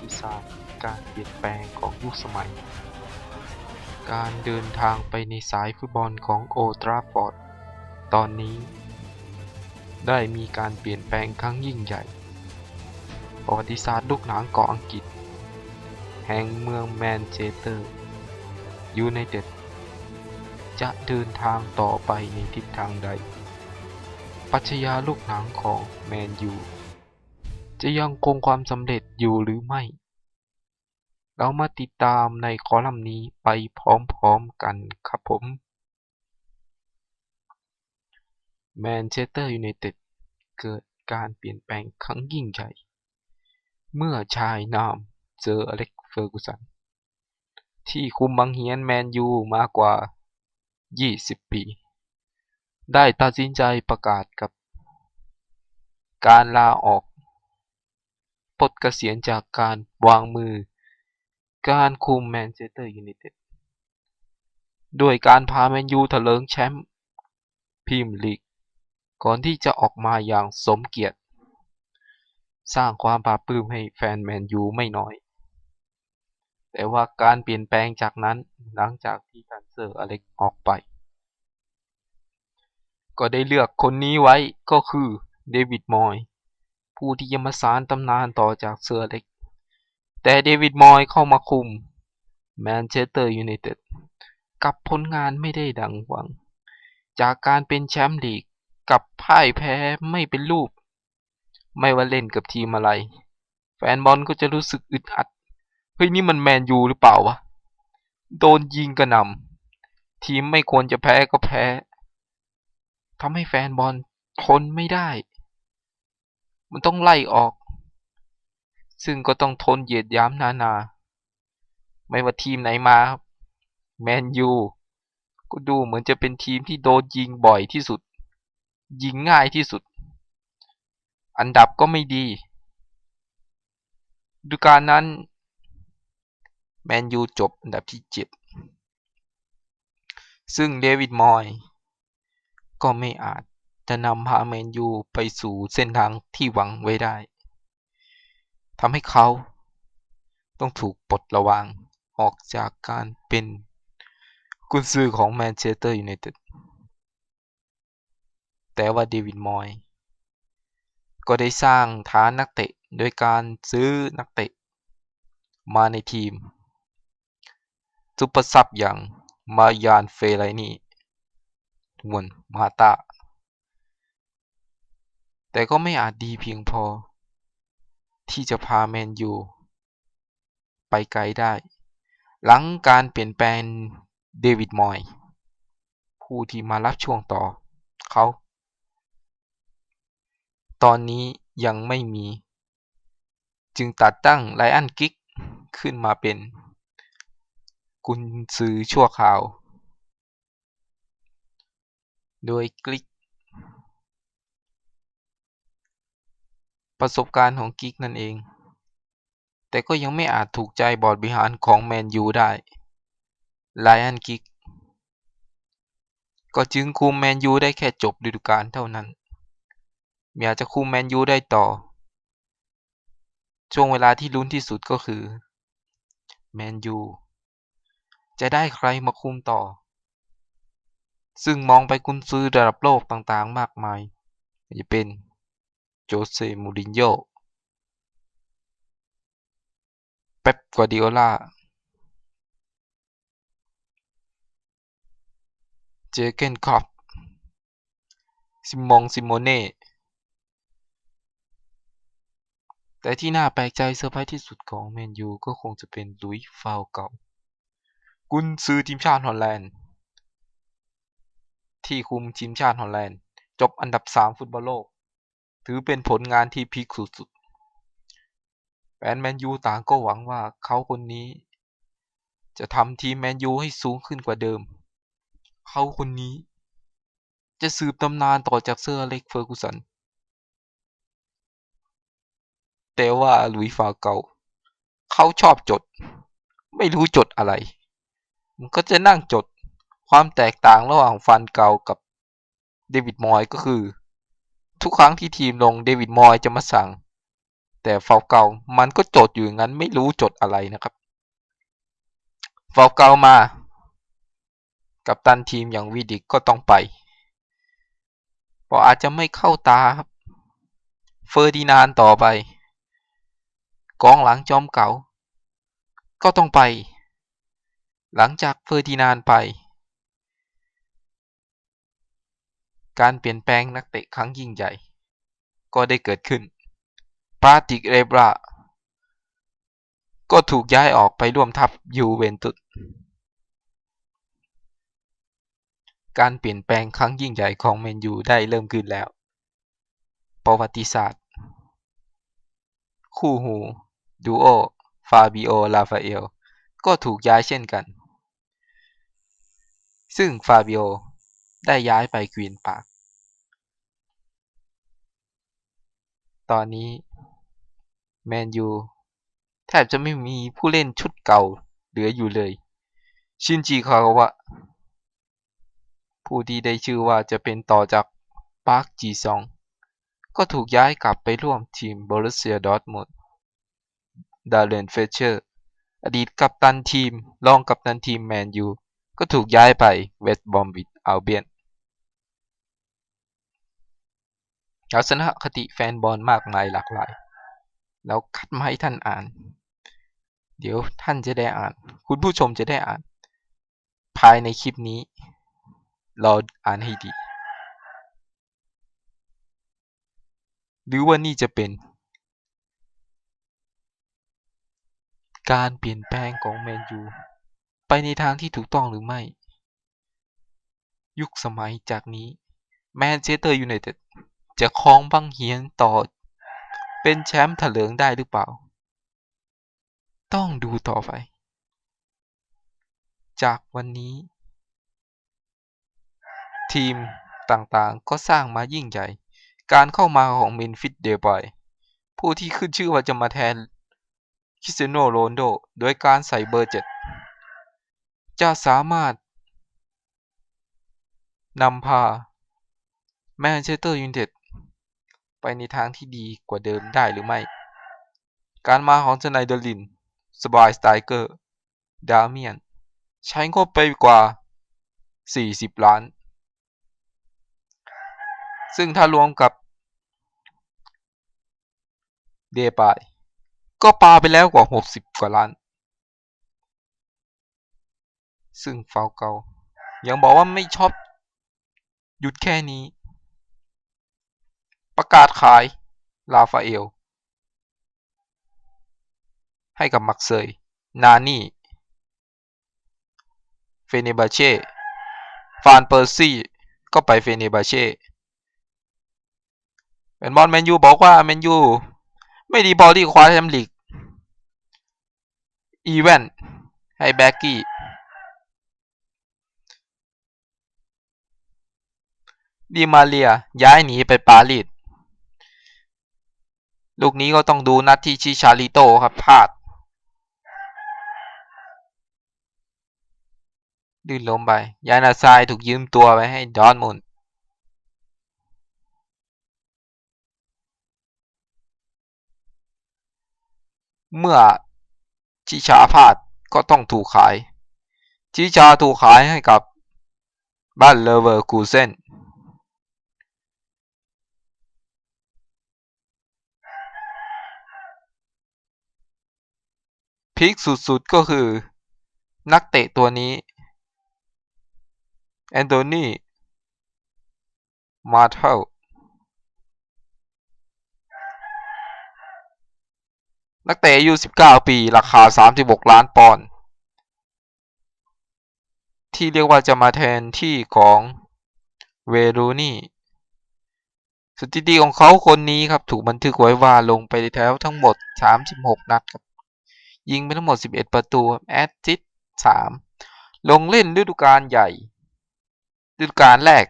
ติศาสตร์การเปลี่ยนแปลงของยุคสมัย การเดินทางไปในสายฟุตบอลของโอลด์ทราฟอร์ด ตอนนี้ ได้มีการเปลี่ยนแปลงครั้งยิ่งใหญ่ ประวัติศาสตร์ลูกหนังของอังกฤษ แห่งเมืองแมนเชสเตอร์ยูไนเต็ดจะเดินทางต่อไปในทิศทางใด ปัชญาลูกหนังของแมนยู จะยังคงความสำเร็จอยู่หรือไม่ เรามาติดตามในคอลัมน์นี้ไปพร้อมๆกันครับผมแมนเชสเตอร์ยูไนเต็ดเกิดการเปลี่ยนแปลงครั้งยิ่งใหญ่ เมื่อชายนามเจออเล็กเฟอร์กูสัน ที่คุมบังเฮียนแมนยูมากกว่า 20 ปี ได้ตัดสินใจประกาศกับ การลาออก ปลดเกษียณจากการวางมือ การคุมแมนเชสเตอร์ยูไนเต็ดด้วยการพาแมนยูเถลิงแชมป์พรีเมียร์ลีกก่อนที่จะออกมาอย่างสมเกียรติ สร้างความปลาบปลื้มให้แฟนแมนยูไม่น้อย แต่ว่าการเปลี่ยนแปลงจากนั้นหลังจากที่ท่านเซอร์อเล็กออกไป ก็ได้เลือกคนนี้ไว้ก็คือเดวิดมอย ผู้ที่จะมาสานตำนานต่อจากเซอร์อเล็ก แต่เดวิดมอยเข้ามาคุมแมนเชสเตอร์ยูไนเต็ดกับผลงานไม่ได้ดังหวัง จากการเป็นแชมป์ลีกกับพ่ายแพ้ไม่เป็นรูป ไม่ว่าเล่นกับทีมอะไร แฟนบอลก็จะรู้สึกอึดอัด เฮ้ยนี่มันแมนยูหรือเปล่าวะ โดนยิงกระหน่ำทีมไม่ควรจะแพ้ก็แพ้ทำให้แฟนบอลทนไม่ได้ มันต้องไล่ออก ซึ่งก็ต้องทนเหยียดย้ำนานา ไม่ว่าทีมไหนมาครับแมนยูก็ดูเหมือนจะเป็นทีมที่โดนยิงบ่อยที่สุด ยิงง่ายที่สุด อันดับก็ไม่ดี ดูกาลนั้น แมนยูจบอันดับที่7ซึ่งเดวิดมอย ก็ไม่อาจ จะนำพาแมนยูไปสู่เส้นทางที่หวังไว้ได้ทำให้เขาต้องถูกปลดระวางออกจากการเป็นกุนซือของแมนเชสเตอร์ยูไนเต็ด แต่ว่าเดวิดมอย ก็ได้สร้างฐานนักเตะโดยการซื้อนักเตะ มาในทีม ซุปเปอร์ซับอย่างมายานเฟไลนีทวนมาตา แต่ก็ไม่อาจดีเพียงพอ ที่จะพาแมนยูไปไกลได้ หลังการเปลี่ยนแปลงเดวิดมอย ผู้ที่มารับช่วงต่อเขา ตอนนี้ยังไม่มี จึงตัดตั้งไลอันกิกขึ้นมาเป็น กุนซือชั่วคราว โดยกลิก ประสบการณ์ของกิกนั่นเอง แต่ก็ยังไม่อาจถูกใจบอร์ดบริหารของแมนยูได้ไลอันกิกก็จึงคุมแมนยูได้แค่จบฤดูกาลเท่านั้นไม่อาจจะคุมแมนยูได้ต่อ ช่วงเวลาที่ลุ้นที่สุดก็คือแมนยูจะได้ใครมาคุมต่อ ซึ่งมองไปกุนซื้อระดับโลกต่างๆมากมายจะเป็น โจเซมูรินโญ่เป๊ปกวาดิโอลาเจเกนคอปซิมองซิโมเน่แต่ที่น่าแปลกใจเซอร์ไพรส์ที่สุดของแมนยูก็คงจะเป็นลุยฟาวเก่า กุนซือทีมชาติฮอลแลนด์ ที่คุมทีมชาติฮอลแลนด์ จบอันดับ 3 ฟุตบอลโลก ถือเป็นผลงานที่พีคสุดๆ แฟนแมนยูต่างก็หวังว่าเขาคนนี้ จะทำทีมแมนยูให้สูงขึ้นกว่าเดิม เขาคนนี้ จะสืบตำนานต่อจากเซอร์อเล็กเฟอร์กูสัน แต่ว่าหลุยฟาเกาเขาชอบจด ไม่รู้จดอะไร มันก็จะนั่งจดความแตกต่างระหว่างฟันเกากับเดวิดมอยก็คือ ทุกครั้งที่ทีมลงเดวิดมอยจะมาสั่ง แต่ฟาวเกามันก็จดอยู่อย่างนั้นไม่รู้จดอะไรนะครับฟาวเกามา กับตันทีมอย่างวีดิกก็ต้องไปเพราะอาจจะไม่เข้าตาครับ เฟอร์ดินานต่อไป กองหลังจอมเก่า ก็ต้องไป หลังจากเฟอร์ดินานไป การเปลี่ยนแปลงนักเตะครั้งยิ่งใหญ่ ก็ได้เกิดขึ้น ปาติกเรบรา ก็ถูกย้ายออกไปร่วมทัพยูเวนตุส การเปลี่ยนแปลงครั้งยิ่งใหญ่ของแมนยูได้เริ่มขึ้นแล้ว ประวัติศาสตร์ คู่หู ดูโอ ฟาบิโอ ลาฟาเอล ก็ถูกย้ายเช่นกัน ซึ่งฟาบิโอได้ย้ายไปกรีนปาร์ค ตอนนี้แมนยูแทบจะไม่มีผู้เล่นชุดเก่าเหลืออยู่เลย ชินจิคาวะ ผู้ที่ได้ชื่อว่าจะเป็นต่อจากปาร์คจีซอง ก็ถูกย้ายกลับไปร่วมทีมบรูเซียดอร์ทมุนด์ดาร์เรนเฟเชอร์ อดีตกัปตันทีม รองกัปตันทีมแมนยู ก็ถูกย้ายไปเวสต์บอมบิดอัลเบียน ลักษณะคติแฟนบอลมากมายหลากหลาย แล้วคัดมาให้ท่านอ่าน เดี๋ยวท่านจะได้อ่าน คุณผู้ชมจะได้อ่าน ภายในคลิปนี้รออ่านให้ดี หรือว่านี่จะเป็น การเปลี่ยนแปลงของแมนยูไปในทางที่ถูกต้องหรือไม่ ยุคสมัยจากนี้แมนเชสเตอร์ยูไนเต็ด จะครองบังเหียนต่อ เป็นแชมป์ถลิงได้หรือเปล่า ต้องดูต่อไป จากวันนี้ ทีมต่างๆก็สร้างมายิ่งใหญ่ การเข้ามาของเมนฟิตเดบอยผู้ที่ขึ้นชื่อว่าจะมาแทนคริสเตียโนโรนโดโดยการใส่เบอร์เจ็ดจะสามารถนำพาแมนเชสเตอร์ยูไนเต็ด ไปในทางที่ดีกว่าเดิมได้หรือไม่ การมาของสไนเดอร์ลิน สบายสไตเกอร์ ดาเมียน ใช้งบไปกว่า 40 ล้าน ซึ่งถ้ารวมกับ เดปาย ก็ปาไปแล้วกว่า 60 กว่าล้าน ซึ่งฟาวเกายังบอกว่าไม่ชอบหยุดแค่นี้ ประกาศขายลาฟาเอล ให้กับมักเซย นานี่ เฟเนบาเช่ ฟานเปอร์ซี่ ก็ไปเฟเนบาเช่เป็นบอลแมนยูบอกว่าแมนยูไม่ดีพอที่คว้าแชมป์ลีก อีเวนให้แบ็กกี้ดีมาเลียย้ายหนีไปปารีส ลูกนี้ก็ต้องดูนัดที่ชิชาริโตครับพลาดลื่นล้มไป ยานาซายถูกยืมตัวไปให้ดอร์ทมุนเมื่อชิชาพลาดก็ต้องถูกขายชิชาถูกขายให้กับบ้านเลเวอร์คูเซน พีคสุดๆ ก็คือ นักเตะตัวนี้ แอนโทนี มาเทลนักเตะอายุ 19 ปี ราคา 36 ล้านปอนด์ ที่เรียกว่าจะมาแทนที่ของเวรูนี่ สถิติของเขาคนนี้ครับ ถูกบันทึกไว้ว่าลงไปแถวทั้งหมด 36 นัดครับ ยิงไปทั้งหมด 11 ประตูแอดซิส3ลงเล่นฤดูกาลใหญ่ฤดูกาลแรก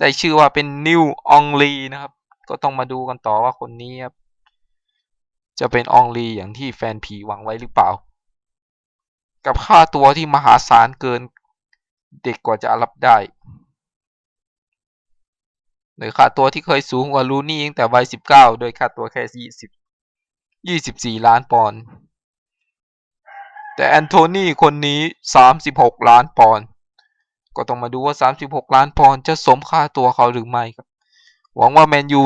ได้ชื่อว่าเป็นนิวอองลีนะครับ ก็ต้องมาดูกันต่อว่าคนนี้ครับจะเป็นอองลีอย่างที่แฟนผีหวังไว้หรือเปล่า กับค่าตัวที่มหาศาลเกินเด็กกว่าจะรับได้โดยค่าตัวที่เคยสูงกว่าลูนี่ตั้งแต่วัย19 โดยค่าตัวแค่ 20 24ล้านปอนด์แต่แอนโทนีคนนี้36ล้านปอนด์ก็ต้องมาดูว่า36ล้านปอนด์จะสมค่าตัวเขาหรือไม่ครับ หวังว่าแมนยู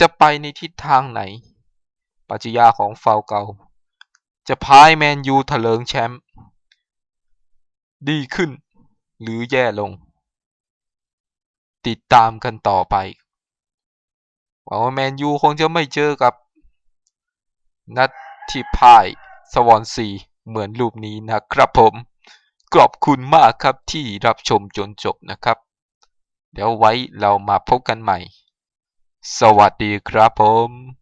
จะไปในทิศทางไหน ปัจจยาของฟาวเกาจะพายแมนยูเถลิงแชมป์ดีขึ้น หรือแย่ลง ติดตามกันต่อไปหวังว่าแมนยูคงจะไม่เจอกับ นัทที่พายสวอนซีเหมือนรูปนี้นะครับผม ขอบคุณมากครับที่รับชมจนจบนะครับ เดี๋ยวไว้เรามาพบกันใหม่ สวัสดีครับผม